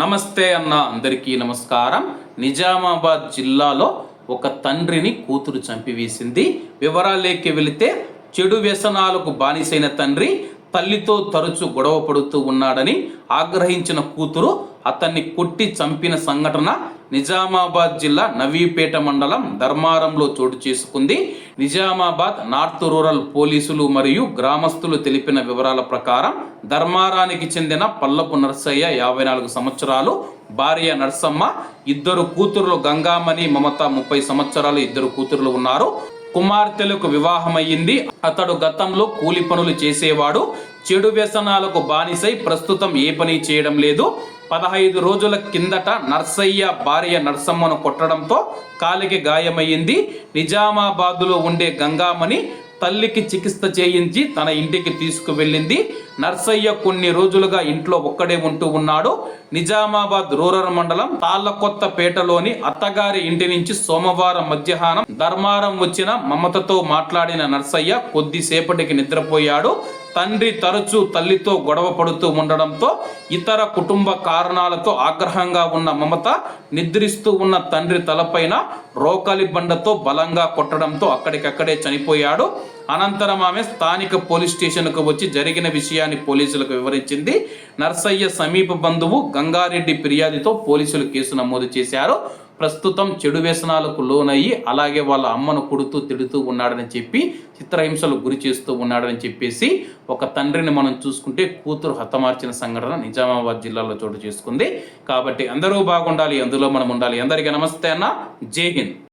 నమస్తే అన్న అందరికీ నమస్కారం. నిజామాబాద్ జిల్లాలో ఒక తండ్రిని కూతురు చంపివేసింది. వివరాలేకి వెళితే చెడు వ్యసనాలకు బానిసైన తండ్రి తల్లితో తరచు గొడవ పడుతూ ఉన్నాడని ఆగ్రహించిన కూతురు అతన్ని కొట్టి చంపిన సంఘటన నిజామాబాద్ జిల్లా నవీపేట మండలం ధర్మారంలో చోటు చేసుకుంది. నిజామాబాద్ నార్త్ రూరల్ పోలీసులు మరియు గ్రామస్తులు తెలిపిన వివరాల ప్రకారం ధర్మారానికి చెందిన పల్లపు నర్సయ్య యాభై నాలుగు సంవత్సరాలు భార్య నర్సమ్మ ఇద్దరు కూతురులు గంగామణి మమత ముప్పై సంవత్సరాలు ఇద్దరు కూతురులు ఉన్నారు. కుమార్తెలకు వివాహమయ్యింది. అతడు గతంలో కూలి పనులు చేసేవాడు. చెడు వ్యసనాలకు బానిసై ప్రస్తుతం ఏ పని చేయడం లేదు. పదహైదు రోజుల కిందట నర్సయ్య భార్య నర్సమ్మను కొట్టడంతో కాలికి గాయమయ్యింది. నిజామాబాదులో ఉండే గంగామణి తల్లికి చికిత్స చేయించి తన ఇంటికి తీసుకువెళ్ళింది. నర్సయ్య కొన్ని రోజులుగా ఇంట్లో ఒక్కడే ఉంటూ ఉన్నాడు. నిజామాబాద్ రూరల్ మండలం తాళ్ళకొత్తపేటలోని అత్తగారి ఇంటి నుంచి సోమవారం మధ్యాహ్నం ధర్మారం వచ్చిన మమతతో మాట్లాడిన నర్సయ్య కొద్దిసేపటికి నిద్రపోయాడు. తండ్రి తరచూ తల్లితో గొడవ పడుతూ ఉండడంతో ఇతర కుటుంబ కారణాలతో ఆగ్రహంగా ఉన్న మమత నిద్రిస్తూ ఉన్న తండ్రి తలపైన రోకలి బండతో బలంగా కొట్టడంతో అక్కడికక్కడే చనిపోయాడు. అనంతరం ఆమె స్థానిక పోలీస్ స్టేషన్కు వచ్చి జరిగిన విషయాన్ని పోలీసులకు వివరించింది. నర్సయ్య సమీప బంధువు గంగారెడ్డి ఫిర్యాదుతో పోలీసులు కేసు నమోదు చేశారు. ప్రస్తుతం చెడు వ్యసనాలకు లోనయ్యి అలాగే వాళ్ళ అమ్మను కొడుతూ తిడుతూ ఉన్నాడని చెప్పి చిత్రహింసలు గురి చేస్తూ ఉన్నాడని చెప్పేసి ఒక తండ్రిని మనం చూసుకుంటే కూతురు హతమార్చిన సంఘటన నిజామాబాద్ జిల్లాలో చోటు చేసుకుంది. కాబట్టి అందరూ బాగుండాలి అందులో మనం ఉండాలి. అందరికీ నమస్తే అన్న. జై హింద్.